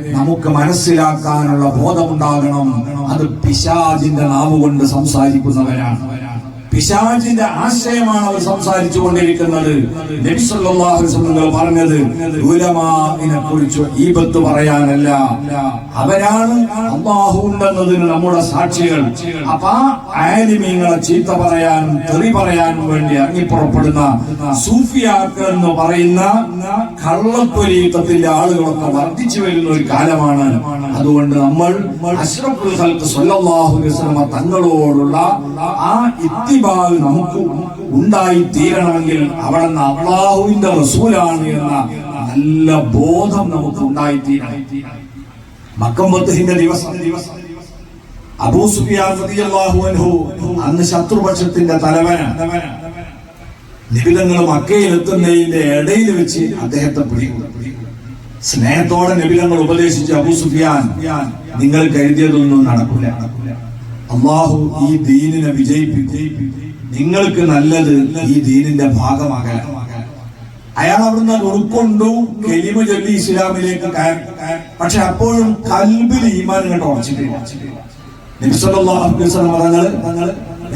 നമുക്ക് മനസ്സിലാക്കാനുള്ള ബോധമുണ്ടാകണം. അത് പിശാജിന്റെ നാവ് കൊണ്ട് സംസാരിക്കുന്നവരാണ്. പിശാജിന്റെ ആശയമാണ് അവർ സംസാരിച്ചു കൊണ്ടിരിക്കുന്നത്. പറഞ്ഞത് ഉലമാനെ കുറിച്ച് ഈബത്ത് പറയാനല്ല. അവരാണ് അള്ളാഹു ഉണ്ടെന്നതിന് നമ്മുടെ സാക്ഷികൾ. അപ്പൊ ആലിമീങ്ങളെ ചീത്ത പറയാനും തെറി പറയാനും വേണ്ടി ഇറങ്ങിപ്പുറപ്പെടുന്ന സൂഫിയാക്ക് എന്ന് പറയുന്ന കള്ളത്വരീക്കത്തിന്റെ ആളുകളൊക്കെ വർദ്ധിച്ചു വരുന്ന ഒരു കാലമാണ്. അതുകൊണ്ട് നമ്മൾ അഷ്റഫുൽ തങ്ങളോടുള്ള ആ ഇത്തിബാ നമുക്ക് ഉണ്ടായി തീരണമെങ്കിൽ അവിടെ നിന്ന് അള്ളാഹുവിന്റെ റസൂലാണ് എന്ന നല്ല ബോധം നമുക്ക് ഉണ്ടായി തീരണം മക്കമ്പത്തിന്റെ ദിവസം. അബൂ സുഫിയാൻ റളിയല്ലാഹു അൻഹു അന്ന് ശത്രുപക്ഷത്തിന്റെ തലവനാണ് നിബിതങ്ങൾ മക്കയിൽ എത്തുന്നതിന്റെ ഇടയിൽ വെച്ച് അദ്ദേഹത്തെ പിടികൂടും സ്നേഹത്തോടെ നിബിതങ്ങൾ ഉപദേശിച്ചു അബൂ സുഫിയാൻ നിങ്ങൾ കരുതിയതൊന്നും നടക്കില്ല അള്ളാഹു ഈ ദീനിനെ വിജയിപ്പിക്കും. നിങ്ങൾക്ക് നല്ലത് ഈ ദീനിന്റെ ഭാഗമാകാൻ അയാൾ അവിടുന്ന് ഉൾക്കൊണ്ടു കെലിമ ചൊല്ലി ഇസ്ലാമിലേക്ക് പക്ഷെ അപ്പോഴും കൽബിൽ ഈമാൻ കണ്ട് ഉറച്ചിട്ടില്ല.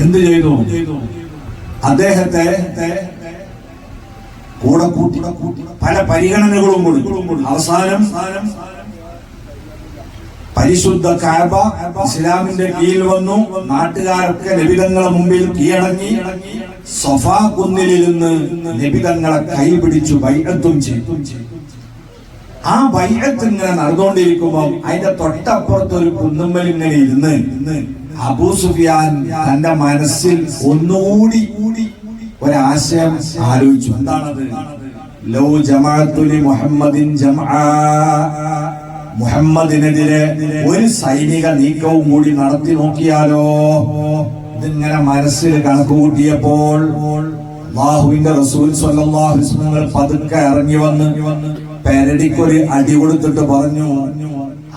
എന്ത് ചെയ്തു? അദ്ദേഹത്തെ കൂടെ കൂട്ടി പല പരിഗണനകളും കൊടുക്കും അവസാനം പരിശുദ്ധ കാബ ഇസ്ലാമിന്റെ കീഴിൽ വന്നു. നാട്ടുകാരൊക്കെ ലഭിതങ്ങളെ മുമ്പിൽ കീഴടങ്ങി. കുന്നിൽ കുന്നിലിരുന്ന് ലഭിതങ്ങളെ കൈപിടിച്ചു ബൈഅത്തും ചെയ്തു. ആ ബൈഅത്ത് ഇങ്ങനെ നടന്നുകൊണ്ടിരിക്കുമ്പോൾ അതിന്റെ തൊട്ടപ്പുറത്ത് ഒരു കുന്നുമ്മൽ ഇങ്ങനെ ഇരുന്ന് അബൂ സുഫിയാൻ തന്റെ മനസ്സിൽ ഒന്നുകൂടി ഒരാശയം ആലോചിച്ചു. എന്താണത്? ലോ ജമാഅത്തുലി മുഹമ്മദിൻ ജമാ മുഹമ്മദിനെതിരെ ഒരു സൈനിക നീക്കവും കൂടി നടത്തി നോക്കിയാലോ? ഇതിങ്ങനെ മനസ്സിൽ കണക്ക് കൂട്ടിയപ്പോൾ ബാഹുവിന്റെ റസൂൽ സ്വല്ലാഹുസ്മങ്ങൾ പതുക്കെ ഇറങ്ങി വന്ന് പെരടിക്കൊരു അടി കൊടുത്തിട്ട് പറഞ്ഞു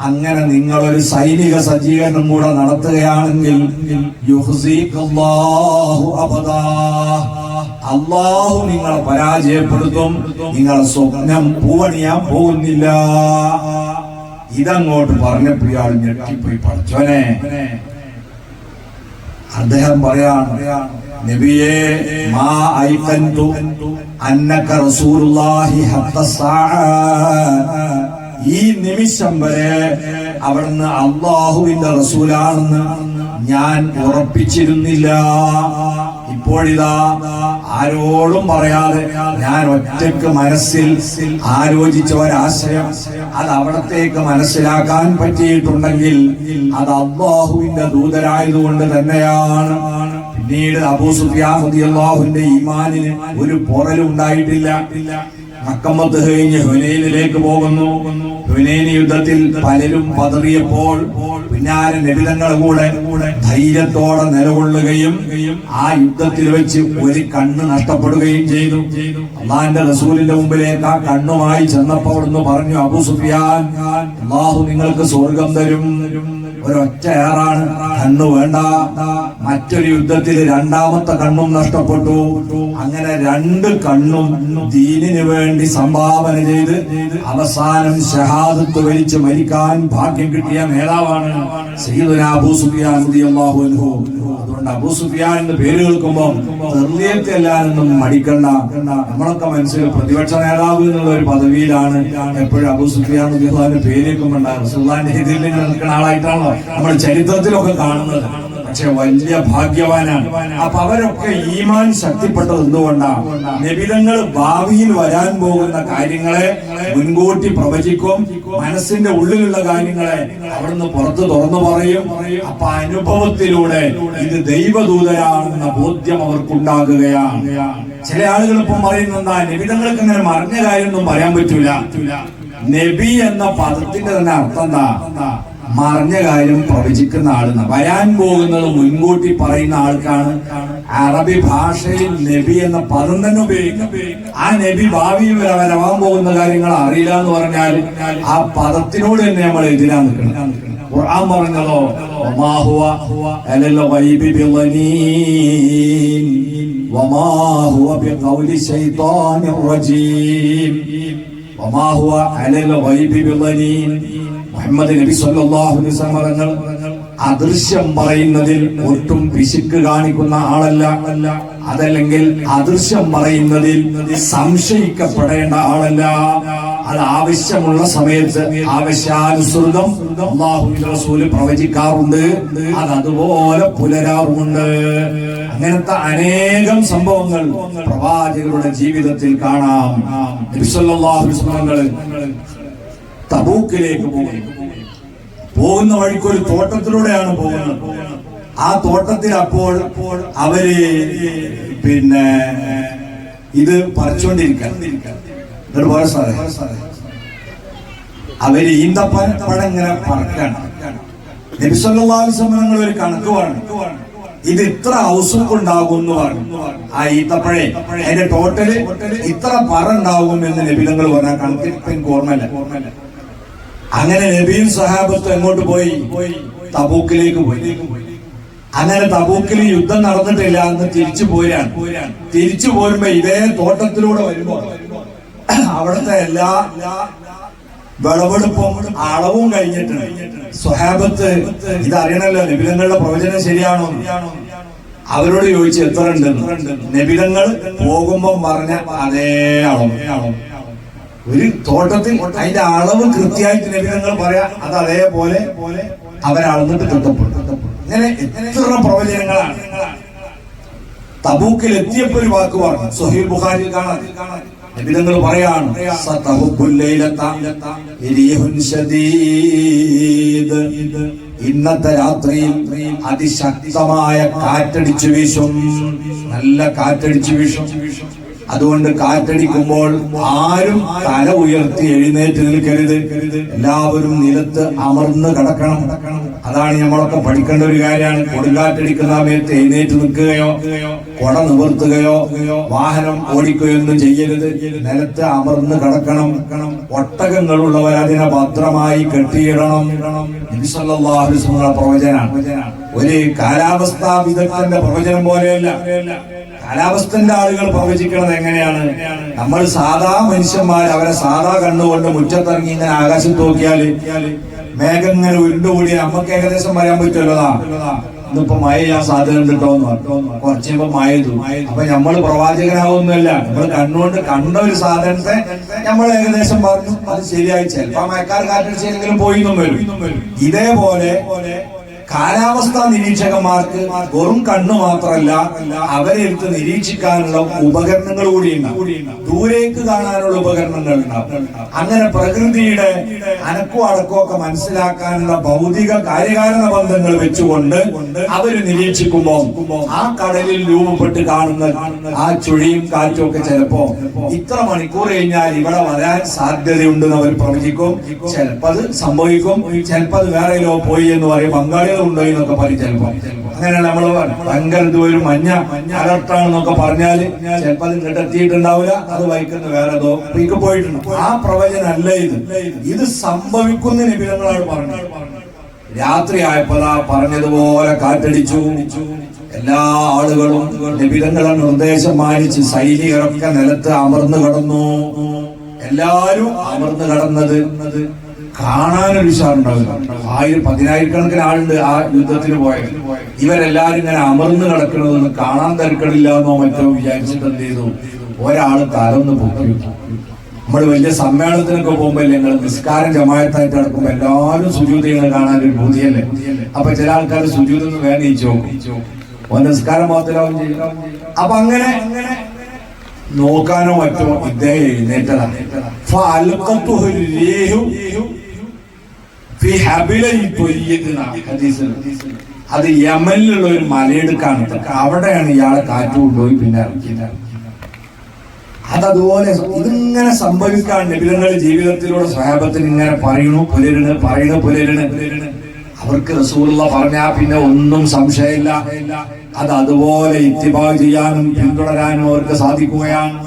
അങ്ങനെ നിങ്ങളൊരു സൈനിക സജ്ജീകരണം കൂടെ നടത്തുകയാണെങ്കിൽ അള്ളാഹു നിങ്ങളെ പരാജയപ്പെടുത്തും നിങ്ങളെ സ്വപ്നം പൂവണിയാൻ പോകുന്നില്ല. ഇതങ്ങോട്ട് പറഞ്ഞപ്പോ ഇയാൾ ഞെട്ടിപ്പോയി പഠിച്ചോനെ അദ്ദേഹം പറയാണ് നബിയെ മാ ഐക്കന്തു അന്നക റസൂലുള്ളാഹി ഈ നിമിഷം വരെ അവിടുന്ന് അള്ളാഹുവിന്റെ റസൂലാണെന്ന് ഞാൻ ഉറപ്പിച്ചിരുന്നില്ല. ഇപ്പോഴിതാ ആരോടും പറയാതെ ഞാൻ ഒറ്റയ്ക്ക് മനസ്സിൽ ആലോചിച്ച ഒരാശയം അത് അവിടത്തേക്ക് മനസ്സിലാക്കാൻ പറ്റിയിട്ടുണ്ടെങ്കിൽ അത് അള്ളാഹുവിന്റെ ദൂതരായതുകൊണ്ട് തന്നെയാണ്. പിന്നീട് അബൂ സുഫിയാൻ റളിയല്ലാഹുവിന്റെ ഈമാനിന് ഒരു പൊറലും മക്കമ്മത്ത് കഴിഞ്ഞ് ഹുനൈനിലേക്ക് പോകുന്നു. ഹുനൈൻ യുദ്ധത്തിൽ പലരും പതറിയപ്പോൾ പിന്നാലെ ലളിതങ്ങളെ കൂടെ ധൈര്യത്തോടെ നിലകൊള്ളുകയും ആ യുദ്ധത്തിൽ വെച്ച് ഒരു കണ്ണ് നഷ്ടപ്പെടുകയും ചെയ്തു. അള്ളാന്റെ റസൂലിന്റെ മുമ്പിലേക്ക് ആ കണ്ണുമായി ചെന്നപ്പോൾ പറഞ്ഞു അബു സുഫിയാൻ അള്ളാഹു നിങ്ങൾക്ക് സ്വർഗം തരും. ഒരൊറ്റ ഏറാണ്. കണ്ണു വേണ്ട. മറ്റൊരു യുദ്ധത്തിൽ രണ്ടാമത്തെ കണ്ണും നഷ്ടപ്പെട്ടു. അങ്ങനെ രണ്ട് കണ്ണും ദീനിന് വേണ്ടി സംഭാവന ചെയ്ത് അവസാനം ഷഹാദത്ത് വലിച്ചു മരിക്കാൻ ഭാഗ്യം കിട്ടിയ നേതാവാണ് അബൂ സുഫിയാൻ അൻഹു. അതുകൊണ്ട് അബൂ സുഫിയാൻ എന്ന് പേര് കേൾക്കുമ്പോൾ തെറിയത്തെല്ലാനൊന്നും മടിക്കണ്ട. നമ്മളൊക്കെ മനസ്സിൽ പ്രതിപക്ഷ നേതാവ് എന്നുള്ള ഒരു പദവിയിലാണ് എപ്പോഴും അബൂ സുഫിയാൻ പേര് കേൾക്കുമ്പോൾ ഇതിൽ നിൽക്കുന്ന ആളായിട്ടാണല്ലോ നമ്മൾ ചരിത്രത്തിലൊക്കെ കാണുന്നത്. പക്ഷെ വലിയ ഭാഗ്യവാനാണ്. അപ്പൊ അവരൊക്കെ ഈമാൻ ശക്തിപ്പെട്ടത് എന്തുകൊണ്ടാണ്? നബിതങ്ങൾ ഭാവിയിൽ വരാൻ പോകുന്ന കാര്യങ്ങളെ മുൻകൂട്ടി പ്രവചിക്കും. മനസ്സിന്റെ ഉള്ളിലുള്ള കാര്യങ്ങളെ അവിടുന്ന് പുറത്ത് തുറന്നു പറയും. അപ്പൊ അനുഭവത്തിലൂടെ ഇത് ദൈവദൂതരാണെന്ന ബോധ്യം അവർക്കുണ്ടാകുകയാണ്. ചില ആളുകൾ ഇപ്പം പറയുന്നെന്താ നബിതങ്ങൾക്ക് ഇങ്ങനെ മറിഞ്ഞ കാര്യമൊന്നും പറയാൻ പറ്റൂല. നബി എന്ന പദത്തിന്റെ തന്നെ അർത്ഥം എന്താ? മറിഞ്ഞ കാര്യം പ്രവചിക്കുന്ന ആളെന്ന് വരാൻ പോകുന്നത് മുൻകൂട്ടി പറയുന്ന ആൾക്കാണ് അറബി ഭാഷയിൽ നബി എന്ന പദം തന്നെ ഉപയോഗിക്കും. ആ നബി ഭാവിയിൽ വരെ വരവാൻ പോകുന്ന കാര്യങ്ങൾ അറിയില്ല എന്ന് പറഞ്ഞാൽ ആ പദത്തിനോട് തന്നെ നമ്മൾ എതിരാ നിൽക്കണം. ഖുർആൻ പറഞ്ഞതോ വമാ അലൽ ഗൈബി വമാഹുവ റജീം വമാഹുവ അലൽ ഗൈബി മുഹമ്മദ് നബി വസല്ലം തങ്ങൾ അദൃശ്യം പറയുന്നതിൽ ഒട്ടും പിശുക്ക് കാണിക്കുന്ന ആളല്ല. അതല്ലെങ്കിൽ അദൃശ്യം പറയുന്നതിൽ സംശയിക്കപ്പെടേണ്ട ആളല്ല. അത് ആവശ്യമുള്ള സമയത്ത് ആവശ്യാനുസൃതം റസൂൽ പ്രവചിക്കാറുണ്ട്. അത് അതുപോലെ പുലരാറുമുണ്ട്. അങ്ങനത്തെ അനേകം സംഭവങ്ങൾ പ്രവാചകരുടെ ജീവിതത്തിൽ കാണാം. തബൂക്കിലേക്ക് പോകും പോകുന്ന വഴിക്ക് ഒരു തോട്ടത്തിലൂടെയാണ് പോകുന്നത്. ആ തോട്ടത്തിൽ അപ്പോൾ അവർ പിന്നെ ഇത് പറിച്ചോണ്ടിരിക്കണം അവർ ഈന്തപ്പഴം പഴം ഇങ്ങനെ പറക്കണം നബിസ്വല്ലാസ്മങ്ങൾ ഒരു കണക്ക് പറഞ്ഞു. ഇത് ഇത്ര ഔസുക്ക് ഉണ്ടാകും പറഞ്ഞു. ആ ഈത്തപ്പഴേ അതിന്റെ ടോട്ടൽ ഇത്ര പറ ഉണ്ടാകും എന്ന് നബിതങ്ങൾ പറഞ്ഞ കണക്കിൽ എനിക്ക് ഓർമ്മയില്ല. അങ്ങനെ നബിയും സഹാബത്തും എങ്ങോട്ട് പോയി? തബൂക്കിലേക്ക് പോയി. അങ്ങനെ തബൂക്കിൽ യുദ്ധം നടന്നിട്ടില്ല എന്ന് തിരിച്ചു പോരാണ് തിരിച്ചു പോരുമ്പോ ഇതേ തോട്ടത്തിലൂടെ വരുമ്പോ അവിടുത്തെ എല്ലാ വിളവെടുപ്പും അളവും കഴിഞ്ഞിട്ടുണ്ട് സ്വഹാബത്ത് ഇത് അറിയണല്ലോ നിബിലങ്ങളുടെ പ്രവചനം ശരിയാണോ അവരോട് ചോദിച്ചു എത്ര ഉണ്ട് നിബിലങ്ങൾ പോകുമ്പോ പറഞ്ഞ അതേ അളവ്. ഒരു തോട്ടത്തിൽ അതിന്റെ അളവ് കൃത്യമായിട്ട് നിബിധങ്ങൾ പറയാ അത് അതേപോലെ അവരളന്നിട്ട് കിട്ടപ്പെടും ഇങ്ങനെ എത്ര പ്രവചനങ്ങളാണ്. തബൂക്കിൽ എത്തിയപ്പോൾ ഒരു വാക്ക് പറഞ്ഞു. സുഹൈൽ ബുഖാരിൽ കാണാൻ. പറയാണ് ഇന്നത്തെ രാത്രിയിൽ അതിശക്തമായ കാറ്റടിച്ചു വീശും. നല്ല കാറ്റടിച്ചു വീശും. അതുകൊണ്ട് കാറ്റടിക്കുമ്പോൾ ആരും തല ഉയർത്തി എഴുന്നേറ്റ് നിൽക്കരുത്. എല്ലാവരും നിലത്ത് അമർന്ന് കിടക്കണം. അതാണ് നമ്മളൊക്കെ പഠിക്കേണ്ട ഒരു കാര്യമാണ്. കൊടുങ്കാറ്റടിക്കുന്ന സമയത്ത് എഴുന്നേറ്റ് നിൽക്കുകയോ കൊട നിവർത്തുകയോ വാഹനം ഓടിക്കുകയോ ഒന്നും ചെയ്യരുത്. നിലത്ത് അമർന്ന് കിടക്കണം. ഒട്ടകങ്ങളുള്ളവർ അതിനെ ഭദ്രമായി കെട്ടിയിടണം. പ്രവചനാണ്. ഒരു കാലാവസ്ഥാ വിദഗ്ധന്റെ പ്രവചനം പോലെയല്ല. കാലാവസ്ഥന്റെ ആളുകൾ പ്രവചിക്കുന്നത് എങ്ങനെയാണ്? നമ്മൾ സാധാ മനുഷ്യന്മാർ അവരെ സാധാ കണ്ണുകൊണ്ട് മുറ്റത്തിറങ്ങി ഇങ്ങനെ ആകാശത്ത് നോക്കിയാൽ മേഘം ഇങ്ങനെ ഉരുണ്ടുകൂടി നമുക്ക് ഏകദേശം പറയാൻ പറ്റുമല്ലോ ഇന്നിപ്പോ മഴ ചെയ്യാൻ സാധ്യത ഉണ്ട് കേട്ടോ എന്ന് പറഞ്ഞു. കുറച്ച് കഴിയുമ്പോ മഴ അപ്പൊ നമ്മൾ പ്രവാചകനാവുന്നില്ല നമ്മൾ കണ്ണുകൊണ്ട് കണ്ട ഒരു സാധനത്തെ നമ്മൾ ഏകദേശം പറഞ്ഞു. അത് ശരിയായി. ചിലപ്പോ മഴക്കാർ കാറ്റടിച്ചെങ്കിലും പോയി വരും. ഇതേപോലെ കാലാവസ്ഥാ നിരീക്ഷകന്മാർക്ക് വെറും കണ്ണു മാത്രമല്ല അവരെ എടുത്ത് നിരീക്ഷിക്കാനുള്ള ഉപകരണങ്ങൾ കൂടിയുണ്ട് ദൂരേക്ക് കാണാനുള്ള ഉപകരണങ്ങൾ ഉണ്ടാവും. അങ്ങനെ പ്രകൃതിയുടെ അനക്കോ അടക്കോ ഒക്കെ മനസ്സിലാക്കാനുള്ള ഭൗതിക കാര്യകാരണ ബന്ധങ്ങൾ വെച്ചുകൊണ്ട് അവർ നിരീക്ഷിക്കുമ്പോ ആ കടലിൽ രൂപപ്പെട്ട് കാണുന്ന ആ ചുഴിയും കാറ്റും ഒക്കെ ചിലപ്പോ ഇത്ര മണിക്കൂർ കഴിഞ്ഞാൽ ഇവിടെ വരാൻ സാധ്യതയുണ്ടെന്ന് അവർ പ്രവചിക്കും ചിലപ്പോ അത് സംഭവിക്കും. ചിലപ്പോ അത് വേറെ പോയി എന്ന് പറയും. ബംഗാളികൾ ഉണ്ടോ എന്നൊക്കെ പറയും ചിലപ്പോ അങ്ങനെ നമ്മൾ ഭയങ്കര ഒരു മഞ്ഞ അലർട്ടാണെന്നൊക്കെ പറഞ്ഞാൽ ചിലപ്പോ അത് ഇങ്ങോട്ട് എത്തിയിട്ടുണ്ടാവില്ല അത് വഹിക്കുന്ന വേറെ ഏതോ പീക്ക് പോയിട്ടുണ്ട്. ആ പ്രവചനം അല്ല ഇത്. ഇത് സംഭവിക്കുന്ന നിബിധങ്ങളാണ് പറഞ്ഞത്. രാത്രി ആയപ്പോഴാ പറഞ്ഞതുപോലെ കാറ്റടിച്ചു. എല്ലാ ആളുകളും നിബിധങ്ങളെ നിർദ്ദേശം മാനിച്ച് സൈനികരൊക്കെ നിലത്ത് അമർന്നു കടന്നു. എല്ലാരും അമർന്നു കടന്നത് കാണാനൊരു ഉഷാറുണ്ടാവില്ല ആയിരം പതിനായിരക്കണക്കിന് ആളുണ്ട് ആ യുദ്ധത്തിന് പോയത്. ഇവരെല്ലാരും ഇങ്ങനെ അമർന്ന് കിടക്കണതെന്ന് കാണാൻ തരക്കണില്ല എന്നോ മറ്റോ വിചാരിച്ചിട്ട് എന്ത് ചെയ്തു? ഒരാൾ തലന്ന് പൊക്കി. നമ്മൾ വലിയ സമ്മേളനത്തിനൊക്കെ പോകുമ്പോൾ ഞങ്ങൾ നിസ്കാരം ജമായത്തായിട്ട് നടക്കുമ്പോൾ എല്ലാവരും സുജൂതികളെ കാണാൻ ഒരു ബുദ്ധിയല്ലേ അപ്പൊ ചില ആൾക്കാർ സുജൂതെന്ന് വേണം ഈ ഓൻ നിസ്കാരം മാത്രമാവും അപ്പൊ അങ്ങനെ നോക്കാനോ മറ്റോ ഇദ്ദേഹം എഴുന്നേറ്റതാണ് അത് യമനിലുള്ള ഒരു മലയെടുക്കാണ് അവിടെയാണ് ഇയാളെ കാറ്റ് കൊണ്ടുപോയി പിന്നെ ഇറക്കിയത്. അതതുപോലെ ഇതിങ്ങനെ സംഭവിക്കാൻ നബിതങ്ങളുടെ ജീവിതത്തിലൂടെ സ്വഹാബത്തിന് ഇങ്ങനെ പറയണു പുലരണ് പറയണു പുലരണ്. അവർക്ക് റസൂലുള്ള പറഞ്ഞാ പിന്നെ ഒന്നും സംശയമില്ല. അത് അതുപോലെ ഇത്തിബാ ചെയ്യാനും പിന്തുടരാനും അവർക്ക് സാധിക്കുകയാണ്.